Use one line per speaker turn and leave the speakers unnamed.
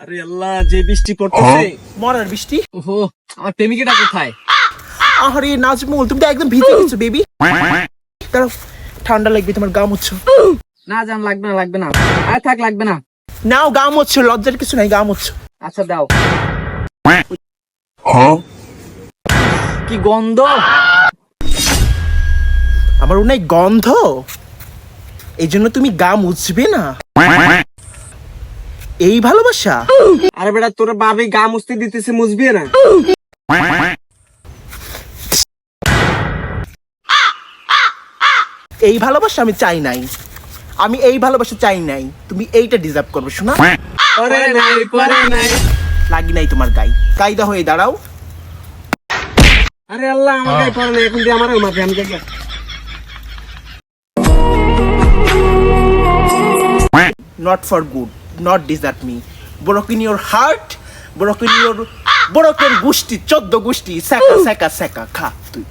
আরে আল্লাহ যে বৃষ্টি পড়তেছে।
মরার বৃষ্টি?
ওহো আমার প্রেমিকাটা কোথায়?
আরে নাজমুল তুমি তো একদম ভিজে গেছো বেবি ঠান্ডা লাগবে তোমার হচ্ছে
না জান লাগবে না লাগবে না। আর থাক লাগবে না।
নাও গাম হচ্ছে লজ্জার কিছু নাই গাম হচ্ছে
আচ্ছা দাও। কি গন্ধ?
আমার অনেক গন্ধ? এই জন্য তুমি গা মুছবে না। এই ভালোবাসা?
আরে বেটা তোর বাবে গা মুছতে দিতেছে মুছবি না?
এই ভালোবাসা আমি চাই নাই। আমি এই ভালোবাসা চাই নাই। তুমি এইটা ডিজার্ভ করবে শোনা?
পরে নাই পরে নাই।
লাগি নাই তোমার গাই কায়দা হয়ে দাঁড়াও।
আরে আল্লাহ আমার গায়ে পরে নাই এখন দিয়ে আমারও মাঝে আমি দেখি
not for good, not desert me. Broken your heart, broken your broken গুষ্টি চোদ্দ গুষ্টি saka, saka, saka, খা তুই